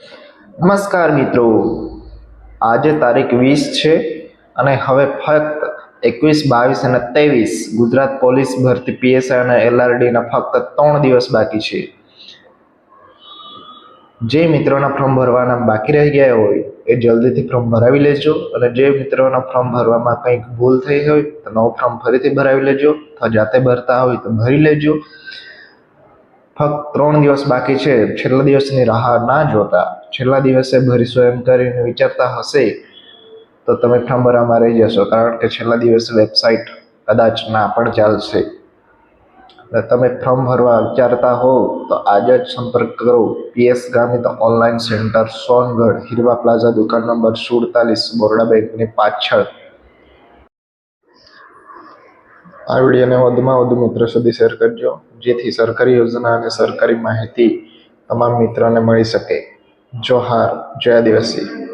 નમસ્કાર મિત્રો. આજે તારીખ વીસ છે અને હવે ફક્ત એકવીસ, બાવીસ અને ત્રેવીસ ગુજરાત પોલીસ ભરતી પીએસઆઈ અને એલઆરડીના ફક્ત ત્રણ દિવસ બાકી છે. જે મિત્રોના ફોર્મ ભરવાના બાકી રહી ગયા હોય એ જલ્દીથી ફોર્મ ભરાવી લેજો અને જે મિત્રોના ફોર્મ ભરવામાં કંઈક ભૂલ થઈ હોય તો નવું ફોર્મ ફરીથી ભરાવી લેજો. અથવા જાતે ભરતા હોય તો ભરી લેજો. ફક્ત ત્રણ દિવસ બાકી છે. છેલ્લા દિવસની રાહ ના જોતા. છેલ્લા દિવસે ભરીશું એમ કરીને વિચારતા હશે તો તમે ભરવામાં રહી જશો. કારણ કે છેલ્લા દિવસે વેબસાઇટ કદાચ ના પણ ચાલશે. તમે ફોર્મ ભરવા વિચારતા હો તો આજે જ સંપર્ક કરો. P S Gamit online centre Songadh, Hirva plaza દુકાન નંબર સુડતાલીસ, બોરડા બેંકની પાછળ. આ વિડીયોને વધુમાં વધુ મિત્રો સુધી શેર કરજો, જેથી સરકારી યોજના અને સરકારી માહિતી તમામ મિત્રોને મળી શકે. જોહાર, જય આદિવાસી.